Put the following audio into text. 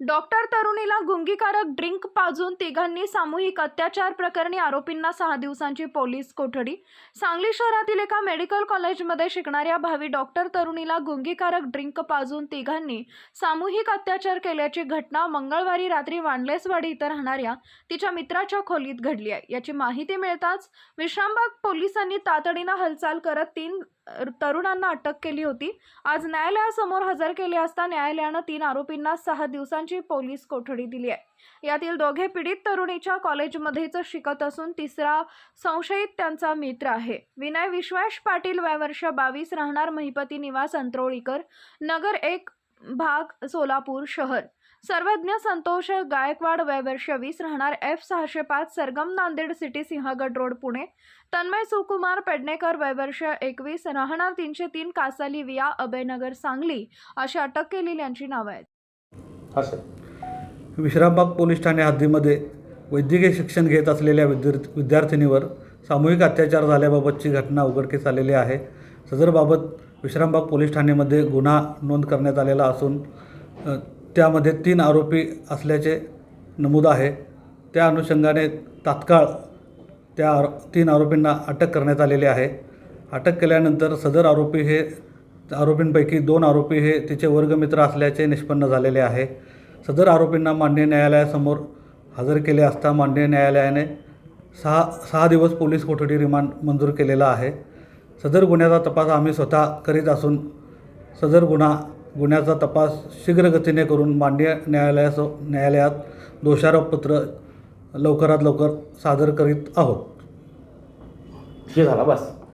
Doctor तरुणीला गुंगीकारक drink पाजून तिघांनी सामूहिक अत्याचार प्रकरणी आरोपींना सहा दिवसांची पोलीस कोठडी. सांगली शहरातील एका मेडिकल कॉलेजमध्ये शिकणाऱ्या भावी डॉक्टर तरुणीला गुंगीकारक ड्रिंक पाजून तिघांनी सामूहिक अत्याचार केल्याची घटना मंगळवारी रात्री वांडलेसवाडी इथं राहणाऱ्या तिच्या मित्राच्या खोलीत घडली आहे. याची माहिती मिळताच विश्रामबाग पोलिसांनी तातडीनं हालचाल करत तीन तरुणांना अटक केली होती. आज न्यायालयासमोर हजर केले असता न्यायालयानं तीन आरोपींना सहा दिवसांची पोलीस कोठडी दिली आहे. यातील दोघे पीडित तरुणीच्या कॉलेजमध्येच शिकत असून तिसरा संशयित त्यांचा मित्र आहे. विनय विश्वास पाटील वय वर्ष बावीस राहणार महिपती निवास अंत्रोळीकर. नगर एक भाग सोलापूर शहर. सर्वज्ञ संतोष गायकवाड वय वर्ष वीस राहणार एफ सहाशे पाच सरगम नांदेड सिटी सिंहगड रोड पुणे. तन्मय सुकुमार पेडणेकर वय वर्ष एकवीस राहणार तीनशे तीन कासाली विया अभयनगर सांगली अशी अटक केलेली यांची नावं आहेत. असं विश्रामबाग पोलीस ठाणे हद्दीमध्ये वैद्यकीय शिक्षण घेत असलेल्या विद्यार्थी विद्यार्थिनीवर सामूहिक अत्याचार झाल्याबाबतची घटना उघडकीस आलेली आहे. सदरबाबत विश्रामबाग पोलीस ठाण्यामध्ये गुन्हा नोंद करण्यात आलेला असून त्यामध्ये तीन आरोपी असल्याचे नमूद आहे. त्या अनुषंगाने तात्काळ त्या आरो तीन आरोपींना अटक करण्यात आलेली आहे. अटक केल्यानंतर सदर आरोपी हे आरोपींपैकी दोन आरोपी हे तिचे वर्गमित्र असल्याचे निष्पन्न झालेले आहे. सदर आरोपींना माननीय न्यायालयासमोर हजर केले असता माननीय न्यायालयाने सहा सहा दिवस पोलीस कोठडी रिमांड मंजूर केलेला आहे. सदर गुन्ह्याचा तपास आम्ही स्वतः करीत असून सदर गुन्हा गुन्ह्याचा तपास शीघ्रगतीने करून माननीय न्यायालयास न्यायालयात दोषारोपपत्र लवकरात लवकर सादर करीत आहोत. हे झाला बस.